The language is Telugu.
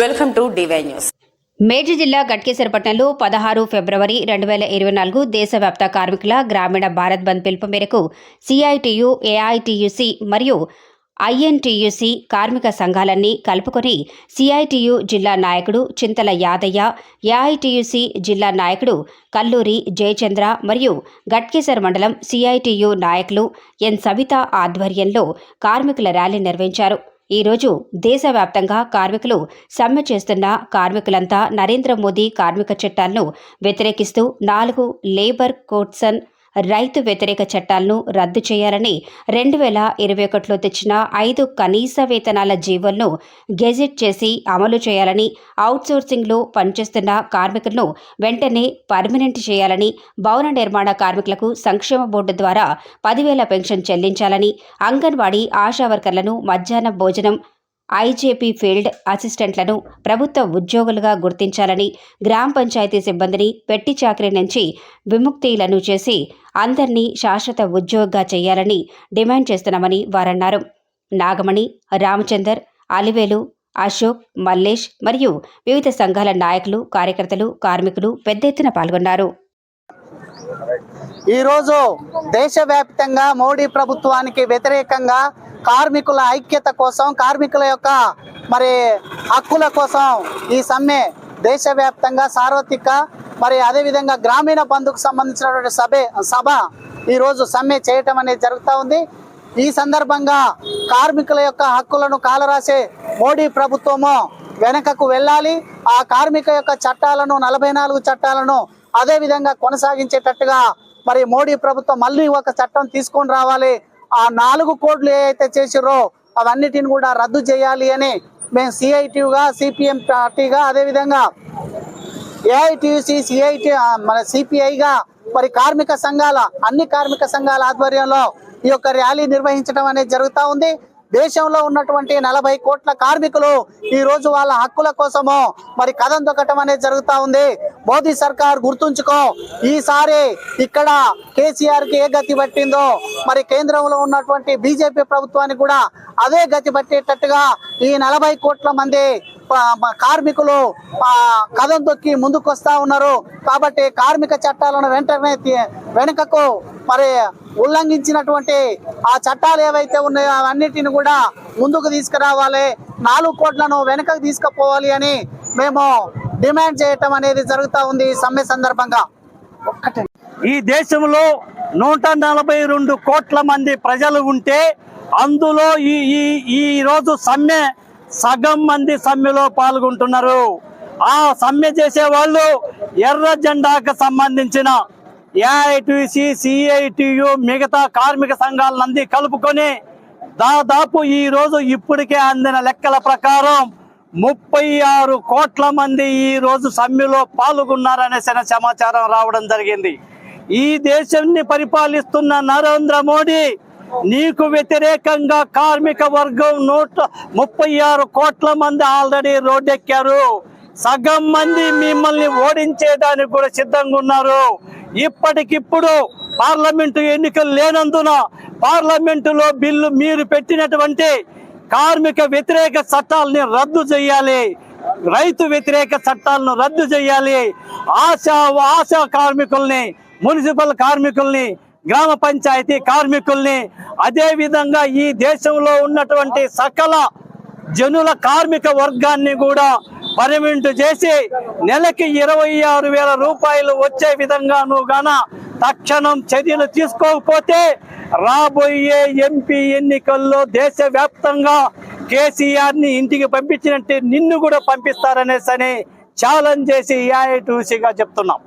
Welcome to DY news. మేడ్చి జిల్లా గట్కేశ్వరపట్నంలో పదహారు ఫిబ్రవరి రెండు వేల ఇరవై నాలుగు దేశవ్యాప్త కార్మికుల గ్రామీణ భారత్ బంద్ పిలుపు మేరకు సిఐటియు ఏఐటియుసి మరియు ఐఎన్టీయూసీ కార్మిక సంఘాలన్నీ కలుపుకొని సిఐటియు జిల్లా నాయకుడు చింతల యాదయ్య ఏఐటియుసి జిల్లా నాయకుడు కల్లూరి జయచంద్ర మరియు గట్కేసర్ మండలం సిఐటియు నాయకులు ఎన్ సవిత ఆధ్వర్యంలో కార్మికుల ర్యాలీ నిర్వహించారు. ఈరోజు దేశవ్యాప్తంగా కార్మికులు సమ్మె చేస్తున్న కార్మికులంతా నరేంద్ర మోదీ కార్మిక చట్టాలను వ్యతిరేకిస్తూ నాలుగు లేబర్ కోడ్సన్ రైతు వ్యతిరేక చట్టాలను రద్దు చేయాలని రెండు వేల ఇరవై ఒకటిలో తెచ్చిన ఐదు కనీస వేతనాల జీవోలను గెజిట్ చేసి అమలు చేయాలని అవుట్సోర్సింగ్లో పనిచేస్తున్న కార్మికులను వెంటనే పర్మనెంట్ చేయాలని భవన నిర్మాణ కార్మికులకు సంక్షేమ బోర్డు ద్వారా పదివేల పెన్షన్ చెల్లించాలని అంగన్వాడీ ఆశా వర్కర్లను మధ్యాహ్న భోజనం ఐజేపీ ఫీల్డ్ అసిస్టెంట్లను ప్రభుత్వ ఉద్యోగులుగా గుర్తించాలని గ్రామ పంచాయతీ సిబ్బందిని పెట్టి చాకరీ నుంచి విముక్తిలను చేసి అందరినీ శాశ్వత ఉద్యోగిగా చేయాలని డిమాండ్ చేస్తున్నామని వారన్నారు. నాగమణి రామచందర్ అలివేలు అశోక్ మల్లేష్ మరియు వివిధ సంఘాల నాయకులు కార్యకర్తలు కార్మికులు పెద్ద ఎత్తున పాల్గొన్నారు. ఈరోజు దేశవ్యాప్తంగా మోడీ ప్రభుత్వానికి వ్యతిరేకంగా కార్మికుల ఐక్యత కోసం కార్మికుల యొక్క మరి హక్కుల కోసం ఈ సమ్మె దేశవ్యాప్తంగా సార్వత్రిక మరి అదేవిధంగా గ్రామీణ బంధుకు సంబంధించినటువంటి సభ సభ ఈరోజు సమ్మె చేయటం అనేది జరుగుతూ ఉంది. ఈ సందర్భంగా కార్మికుల యొక్క హక్కులను కాలరాసే మోడీ ప్రభుత్వము వెనకకు వెళ్ళాలి. ఆ కార్మిక యొక్క చట్టాలను నలభై నాలుగు చట్టాలను అదే విధంగా కొనసాగించేటట్టుగా మరి మోడీ ప్రభుత్వం మళ్ళీ ఒక చట్టం తీసుకొని రావాలి. ఆ నాలుగు కోడ్లు ఏవైతే చేసిరో అవన్నిటిని కూడా రద్దు చేయాలి అని మేము సిఐటిగా సిపిఎం పార్టీగా అదేవిధంగా ఏఐటిసి సిఐటి మన సిపిఐగా మరి కార్మిక సంఘాల అన్ని కార్మిక సంఘాల ఆధ్వర్యంలో ఈ యొక్క ర్యాలీ నిర్వహించడం అనేది జరుగుతూ ఉంది. దేశంలో ఉన్నటువంటి నలభై కోట్ల కార్మికులు ఈ రోజు వాళ్ళ హక్కుల కోసము మరి కథం దొక్కటం అనేది జరుగుతూ ఉంది. మోదీ సర్కార్ గుర్తుంచుకో ఈసారి ఇక్కడ కేసీఆర్కి ఏ గతి పట్టిందో మరి కేంద్రంలో ఉన్నటువంటి బీజేపీ ప్రభుత్వానికి కూడా అదే గతి పట్టేటట్టుగా ఈ నలభై కోట్ల మంది కార్మికులు ఆ, కథం తొక్కి ముందుకు వస్తా ఉన్నారు. కాబట్టి కార్మిక చట్టాలను వెంటనే వెనుకకు మరి ఉల్లంఘించినటువంటి ఆ చట్టాలు ఏవైతే ఉన్నాయో అవన్నిటిని కూడా ముందుకు తీసుకురావాలి. నాలుగు కోట్లను వెనుకకు తీసుకుపోవాలి అని మేము డిమాండ్ చేయటం అనేది జరుగుతూ ఉంది ఈ సమ్మె సందర్భంగా. ఒక్కటే. ఈ దేశంలో నూట నలభై రెండు కోట్ల మంది ప్రజలు ఉంటే అందులో ఈ ఈ ఈ రోజు సమ్మె సగం మంది సమ్మెలో పాల్గొంటున్నారు. ఆ సమ్మె చేసే వాళ్ళు ఎర్ర జెండాకు సంబంధించిన ఏఐటిసి సిఐటియు మిగతా కార్మిక సంఘాలనంది కలుపుకొని దాదాపు ఈ రోజు ఇప్పటికే అందిన లెక్కల ప్రకారం ముప్పై ఆరు కోట్ల మంది ఈ రోజు సమ్మెలో పాల్గొన్నారనే సమాచారం రావడం జరిగింది. ఈ దేశాన్ని పరిపాలిస్తున్న నరేంద్ర మోడీ నీకు వ్యతిరేకంగా కార్మిక వర్గం నూట ముప్పై ఆరు కోట్ల మంది ఆల్రెడీ రోడ్డెక్కారు. సగం మంది మిమ్మల్ని ఓడించేదానికి కూడా సిద్ధంగా ఉన్నారు. ఇప్పటికిప్పుడు పార్లమెంటు ఎన్నికలు లేనందున పార్లమెంటులో బిల్లు మీరు పెట్టినటువంటి కార్మిక వ్యతిరేక చట్టాలని రద్దు చేయాలి. రైతు వ్యతిరేక చట్టాలను రద్దు చేయాలి. ఆశా ఆశా కార్మికుల్ని మున్సిపల్ కార్మికుల్ని గ్రామ పంచాయతీ కార్మికుల్ని అదేవిధంగా ఈ దేశంలో ఉన్నటువంటి సకల జనుల కార్మిక వర్గాన్ని కూడా పర్మనెంట్ చేసి నెలకి ఇరవై ఆరు వేల రూపాయలు వచ్చే విధంగా నువ్వు గాన తక్షణం చర్యలు తీసుకోకపోతే రాబోయే ఎంపీ ఎన్నికల్లో దేశవ్యాప్తంగా కేసీఆర్ని ఇంటికి పంపించినట్టు నిన్ను కూడా పంపిస్తారనేసి అని ఛాలెంజ్ చేసి ఏఐటీసీగా చెప్తున్నాం.